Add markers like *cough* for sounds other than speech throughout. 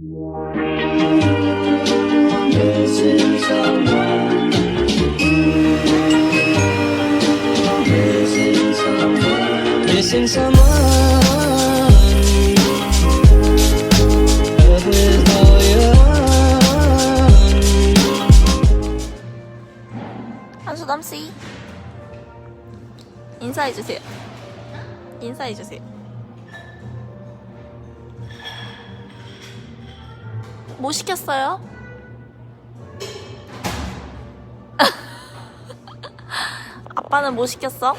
Missing someone. Love is all you want. 한수담 씨 인사해 주세요. 인사해 주세요. 뭐 시켰어요? *laughs* 아빠는 뭐 시켰어?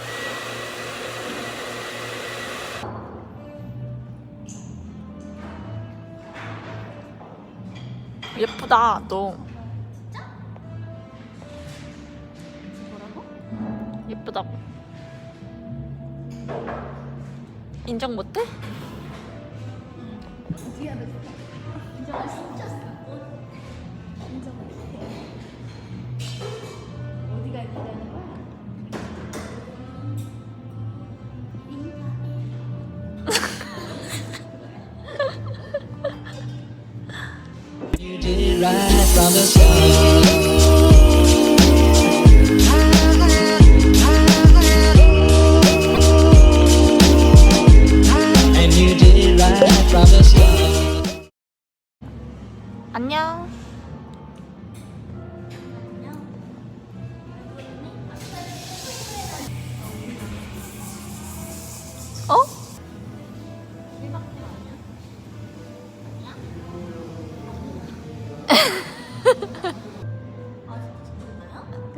예쁘다, 너. 예쁘다고. 인정 못해? You did it right from the start.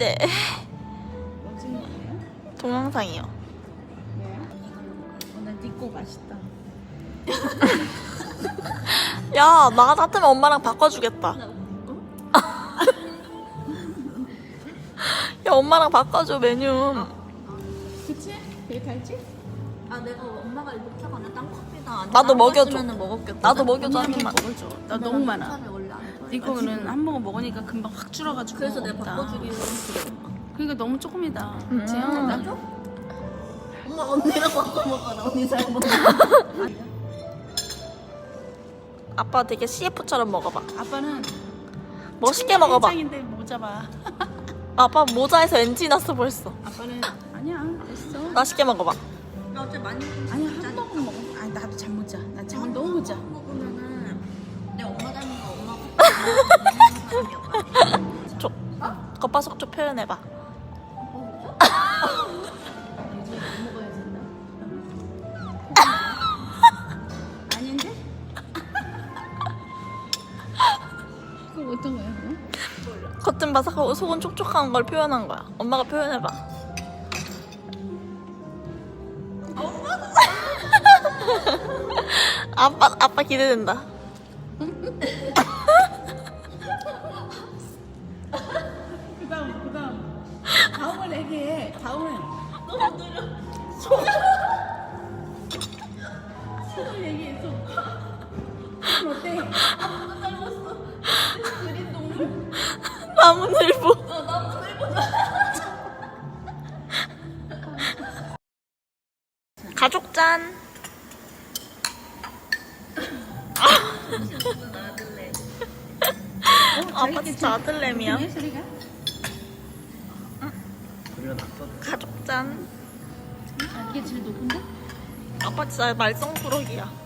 네. 동영상이요. 오늘 니꺼 맛있다. *laughs* 야, 나 같으면 엄마랑 바꿔주겠다. 야, 엄마랑 바꿔줘, 메뉴. 그치? 되게 달지? 아 내가 엄마가 이렇게 하거나 땅콩이나 나도 먹여줘. 먹었겠다. 나도 먹여줘, 한 언니 입만. 먹어줘. 나 너무 많아. 사람이 원래 안 좋아해. 니 거는 한 모금 먹으니까 금방 확 줄어가지고. 그래서 내가 없다. 바꿔주기로 했어. 그러니까 너무 조금이다. 음. 그치? 나 엄마 언니랑 바꿔 먹어라. 언니 잘 먹어. *laughs* 아빠 되게 CF처럼 먹어봐. 아빠는 멋있게 먹어봐. 인데 모자 봐. 아빠 모자에서 엔지 났어 벌써. 아빠는 아니야 됐어. 맛있게 먹어봐. 나 어제 많이 아니야 한 모금 먹어. 아니 나도 잠 못 자. 나 잠을 너무 못 자. 쪽. 겉바속 좀 표현해봐. 아닌데? 그럼 어떤 거야? 겉은 바삭하고 속은 촉촉한 걸 표현한 거야. 엄마가 표현해봐. *laughs* 아빠 아빠 기대된다. *laughs* 다음을 얘기해. 다음은 너무 느려. 손을 얘기해. 손. 손 어때? 나무늘보. 가족 짠. 아빠 진짜 아들내미야. 내 소리가? 가족 짠. 아, 이게 제일 높은데? 아빠 진짜 말썽꾸러기야.